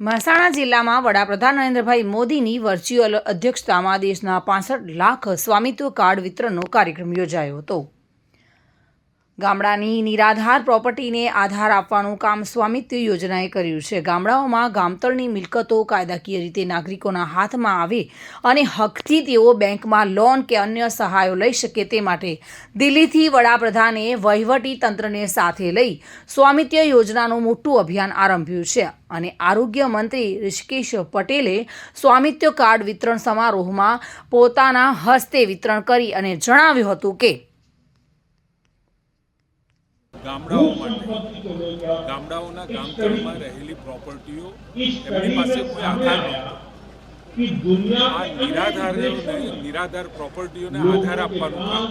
મહેસાણા જિલ્લામાં વડાપ્રધાન નરેન્દ્રભાઈ મોદીની વર્ચ્યુઅલ અધ્યક્ષતામાં દેશના પાસઠ લાખ સ્વામિત્વ કાર્ડ વિતરણનો કાર્યક્રમ યોજાયો હતો. ગામડાની નિરાધાર પ્રોપર્ટીને આધાર આપવાનું કામ સ્વામિત્વ યોજનાએ કર્યું છે. ગામડાઓમાં ગામતળની મિલકતો કાયદાકીય રીતે નાગરિકોના હાથમાં આવે અને હકથી તેઓ બેંકમાં લોન કે અન્ય સહાયો લઈ શકે તે માટે દિલ્હીથી વડાપ્રધાને વહીવટી તંત્રને સાથે લઈ સ્વામિત્વ યોજનાનું મોટું અભિયાન આરંભ્યું છે અને આરોગ્ય મંત્રી ઋષિકેશ પટેલે સ્વામિત્વ કાર્ડ વિતરણ સમારોહમાં પોતાના હસ્તે વિતરણ કરી અને જણાવ્યું હતું કે ગામડાઓ માટે. ગામડાઓના ગામતળમાં રહેલી પ્રોપર્ટીઓ એમની પાસે કોઈ આધાર નહોતો. આ નિરાધાર નિરાધાર પ્રોપર્ટીઓને આધાર આપવાનું કામ.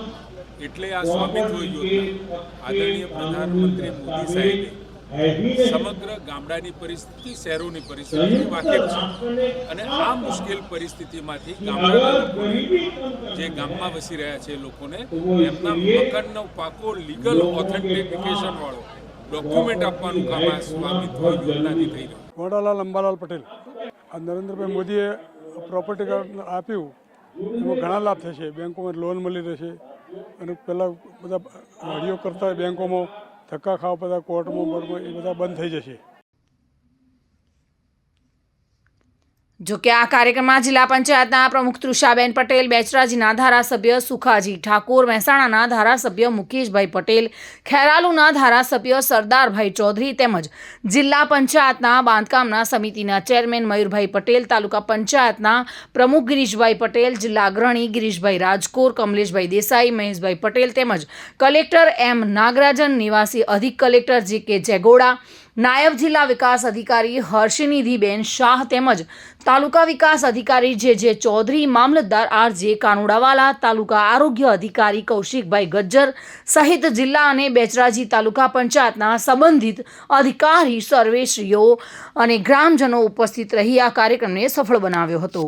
એટલે આ સ્વામિત્વ યોજના. આદરણીય પ્રધાનમંત્રી મોદી સાહેબે સમગ્ર ગામડાની પરિસ્થિતિ શહેરોની પરિસ્થિતિ વાકેફ છે. અને આ મુશ્કેલ પરિસ્થિતિમાંથી ગામડાના જે ગામમાં વસી રહ્યા છે લોકોને એમના મકાનનો પાકો લીગલ ઓથેન્ટિફિકેશન વાળો ડોક્યુમેન્ટ આપવાનું કામ આ સ્વામિત્વ યોજનાથી થઈ રહ્યું. છે. વડાલાલ અંબાલાલ પટેલ. આ નરેન્દ્રભાઈ મોદીએ પ્રોપર્ટી કાર્ડ આપ્યું. એમાં ઘણા લાભ થશે. બેંકોમાં લોન મળી રહેશે. અને પહેલાં બધા હળીઓ કરતા હોય બેંકોમાં. ધક્કા ખાવા બધા કોર્ટમાં બોર્ટમાં એ બધા બંધ થઈ જશે. જો કે આ કાર્યક્રમમાં જિલ્લા પંચાયતના પ્રમુખ તૃષાબેન પટેલ, બેચરાજીના ધારાસભ્ય સુખાજી ઠાકોર, મહેસાણાના ધારાસભ્ય મુકેશભાઈ પટેલ, ખેરાલુના ધારાસભ્ય સરદારભાઈ ચૌધરી તેમજ જિલ્લા પંચાયતના બાંધકામના સમિતિના ચેરમેન મયુરભાઈ પટેલ, તાલુકા પંચાયતના પ્રમુખ ગિરીશભાઈ પટેલ, જિલ્લા અગ્રણી ગિરીશભાઈ રાજકોર, કમલેશભાઈ દેસાઈ, મહેશભાઈ પટેલ તેમજ કલેક્ટર એમ નાગરાજન, નિવાસી અધિક કલેક્ટર જે કે જેગોડા નાયબ જિલ્લા વિકાસ અધિકારી હર્ષનિધિબેન શાહ તેમજ તાલુકા વિકાસ અધિકારી જે જે ચૌધરી, મામલતદાર આર જે કાનુડાવાલા, તાલુકા આરોગ્ય અધિકારી કૌશિકભાઈ ગજ્જર સહિત જિલ્લા અને બેચરાજી તાલુકા પંચાયતના સંબંધિત અધિકારી, સર્વેશ્રીઓ અને ગ્રામજનો ઉપસ્થિત રહી આ કાર્યક્રમને સફળ બનાવ્યો હતો.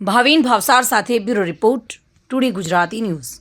ભાવિન ભાવસાર સાથે bureau report today Gujarati news.